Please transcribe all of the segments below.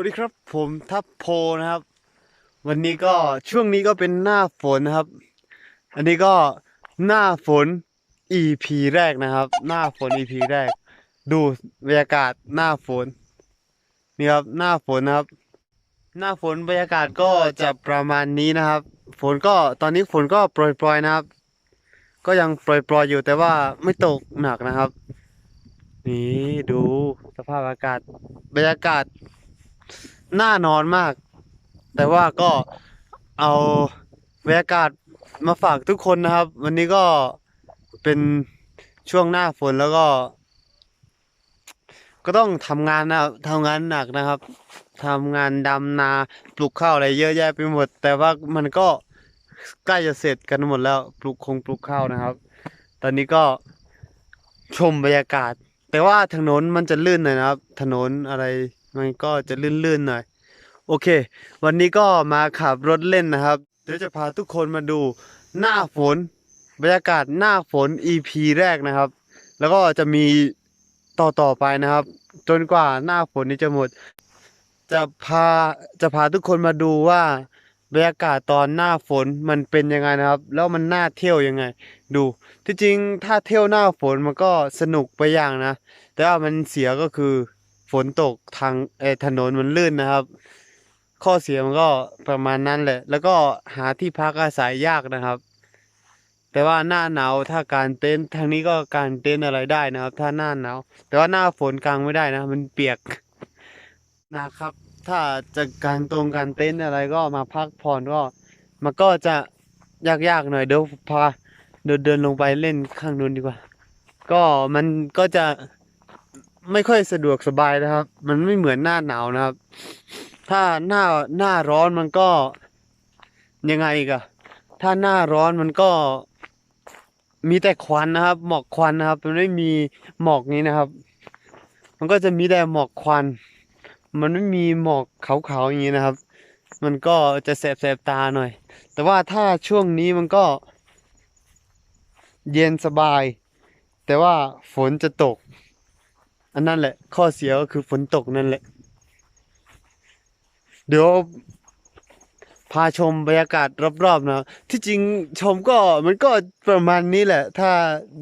วัสดีครับผมทัพโพนะครับ วันนี้ก็ช่วงนี้ก็เป็นหน้าฝนนะครับ อันนี้ก็หน้าฝน EP แรกนะครับ หน้าฝน EP แรก ดูบรรยากาศหน้าฝนนี่ครับหน้าฝนนะครับ หน้าฝนบรรยากาศก็จะประมาณนี้นะครับ ฝนก็ตอนนี้ฝนก็โปรยๆนะครับ ก็ยังโปรยๆอยู่แต่ว่าไม่ตกหนักนะครับ นี่ดูสภาพอากาศบรรยากาศ น่านอนมาก แต่ว่าก็เอาบรรยากาศมาฝากทุกคนนะครับ วันนี้ก็เป็นช่วงหน้าฝนแล้วก็ ก็ต้องทำงานนะทำงานหนักนะครับทำงานดำนาปลูกข้าวอะไรเยอะแยะไปหมด แต่ว่ามันก็ใกล้จะเสร็จกันหมดแล้วปลูกคงปลูกข้าวนะครับ ตอนนี้ก็ชมบรรยากาศ แต่ว่าถนนมันจะลื่นหน่อยนะครับ ถนนอะไร มันก็จะลื่นๆหน่อย โอเค วันนี้ก็มาขับรถเล่นนะครับ เดี๋ยวจะพาทุกคนมาดูหน้าฝน บรรยากาศหน้าฝน EP แรกนะครับ แล้วก็จะมีต่อต่อๆไปนะครับ จนกว่าหน้าฝนนี้จะหมด จะพาจะพาทุกคนมาดูว่าบรรยากาศตอนหน้าฝนมันเป็นยังไงนะครับ แล้วมันน่าเที่ยวยังไง ดูที่จริงถ้าเที่ยวหน้าฝนมันก็สนุกไปอย่างนะ แต่ว่ามันเสียก็คือ ฝนตกทางเอถนนมันลื่นนะครับ ข้อเสียมันก็ประมาณนั้นแหละ แล้วก็หาที่พักอาศัยยากนะครับ แต่ว่าหน้าหนาวถ้าการเต็นท์ทางนี้ก็การเต็นท์อะไรได้นะครับ ถ้าหน้าหนาวแต่ว่าหน้าฝนกลางไม่ได้นะ มันเปียกนะครับ ถ้าจะการตรงการเต็นท์อะไรก็มาพักผ่อนก็มันก็จะยากๆหน่อยเดี๋ยวพาเดินเดินลงไปเล่นข้างนู้นดีกว่า ก็มันก็จะ ไม่ค่อยสะดวกสบายนะครับ มันไม่เหมือนหน้าหนาวนะครับ ถ้าหน้าหน้าร้อนมันก็ยังไงอีกอะถ้าหน้าร้อนมันก็มีแต่ควันนะครับ หมอกควันนะครับ มันไม่มีหมอกนี้นะครับ มันก็จะมีแต่หมอกควัน มันไม่มีหมอกขาวๆอย่างนี้นะครับ มันก็จะแสบๆตาหน่อย แต่ว่าถ้าช่วงนี้มันก็ เย็นสบาย แต่ว่าฝนจะตก อันนั้นแหละ ข้อเสียก็คือฝนตกนั่นแหละ เดี๋ยวพาชมบรรยากาศรอบๆนะที่จริงชมก็มันก็ประมาณนี้แหละ ถ้า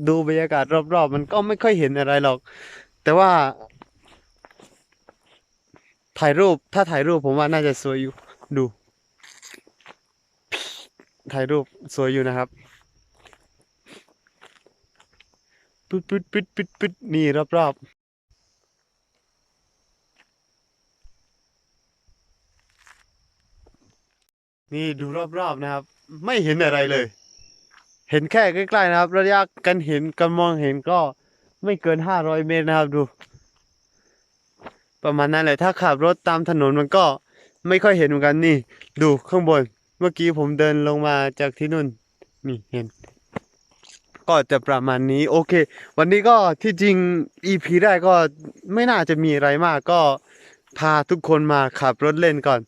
ดูบรรยากาศรอบๆ มันก็ไม่ค่อยเห็นอะไรหรอก แต่ว่า ถ่ายรูปถ้าถ่ายรูปผมว่าน่าจะสวยอยู่ดู ถ่ายรูปสวยอยู่นะครับปึ๊ดปึ๊ดปึ๊ดปึ๊ดปึ๊ดนี่รอบๆ นี่ดูรอบๆนะครับ ไม่เห็นอะไรเลย เห็นแค่ใกล้ๆนะครับ ระยะกันเห็นกันมองเห็นก็ไม่เกินห้าร้อยเมตรนะครับดู ประมาณนั้นแหละถ้าขับรถตามถนนมันก็ไม่ค่อยเห็นเหมือนกันนี่ ดูข้างบน เมื่อกี้ผมเดินลงมาจากที่นู่นนี่เห็น ก็จะประมาณนี้โอเค วันนี้ก็ที่จริง EP แรกก็ไม่น่าจะมีอะไรมากก็พาทุกคนมาขับรถเล่นก่อน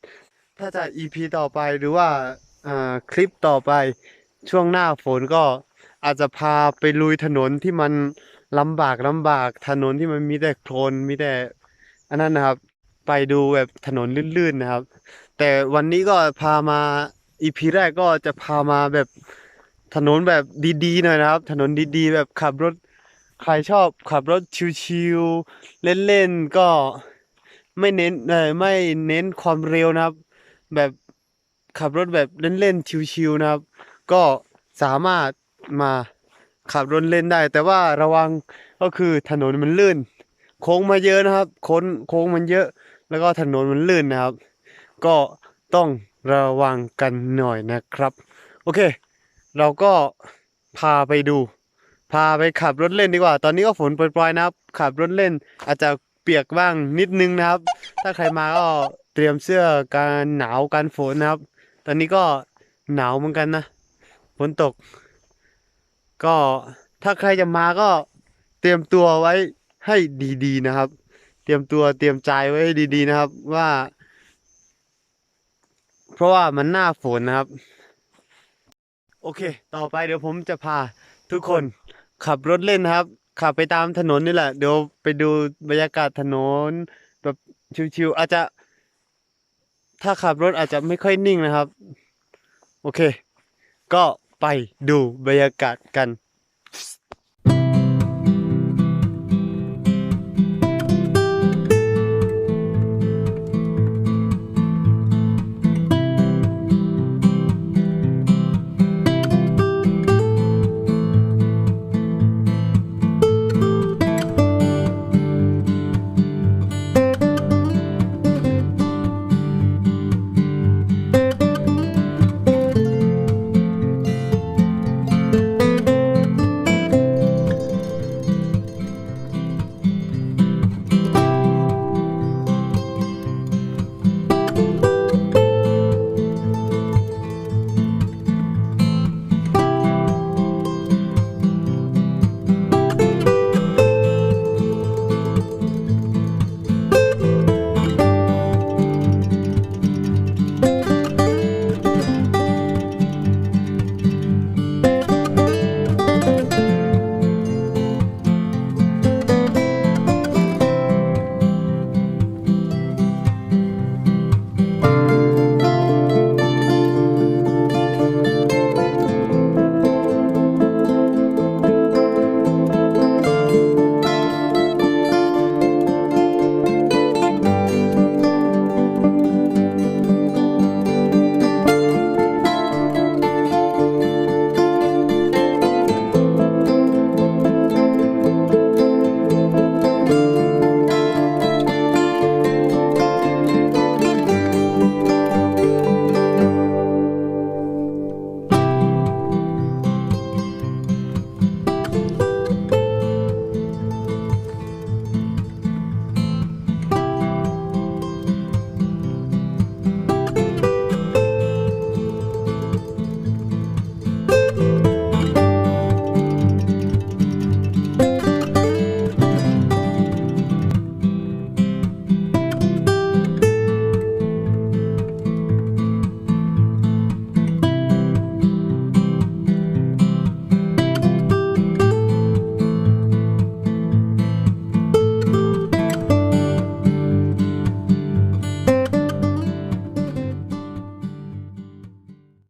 ถ้าจะ EP ต่อไปหรือว่าคลิปต่อไปช่วงหน้าฝนก็อาจจะพาไปลุยถนนที่มันลำบากลำบากถนนที่มันมีแต่โคลนมีแต่อันนั้นนะครับ ไปดูแบบถนนลื่นๆนะครับ แต่วันนี้ก็พามาอีพีแรกก็จะพามาแบบถนนแบบดีๆหน่อยนะครับ ถนนดีๆ แบบขับรถใครชอบขับรถชิวๆเล่นๆก็ไม่เน้นเออไม่เน้นความเร็วนะครับ แบบขับรถแบบเล่นๆชิวๆนะครับ ก็สามารถมาขับรถเล่นได้ แต่ว่าระวังก็คือถนนมันลื่น โค้งมาเยอะนะครับโค้งโค้งมันเยอะ แล้วก็ถนนมันลื่นนะครับ ก็ต้องระวังกันหน่อยนะครับ โอเค เราก็พาไปดู พาไปขับรถเล่นดีกว่า ตอนนี้ก็ฝนโปรยๆนะครับ ขับรถเล่นอาจจะเปียกบ้างนิดนึงนะครับ ถ้าใครมาก็ เตรียมเสื้อกันหนาวกันฝนนะครับ ตอนนี้ก็หนาวเหมือนกันนะฝนตก ก็ถ้าใครจะมาก็เตรียมตัวไว้ให้ดีๆนะครับ เตรียมตัวเตรียมใจไว้ให้ดี ๆนะครับ ว่า เพราะว่ามันหน้าฝนนะครับ โอเค ต่อไปเดี๋ยวผมจะพาทุกคนขับรถเล่นนะครับ ขับไปตามถนนนี่แหละ เดี๋ยวไปดูบรรยากาศถนนแบบชิวๆอาจจะ ถ้าขับรถอาจจะไม่ค่อยนิ่งนะครับ โอเค ก็ไปดูบรรยากาศกัน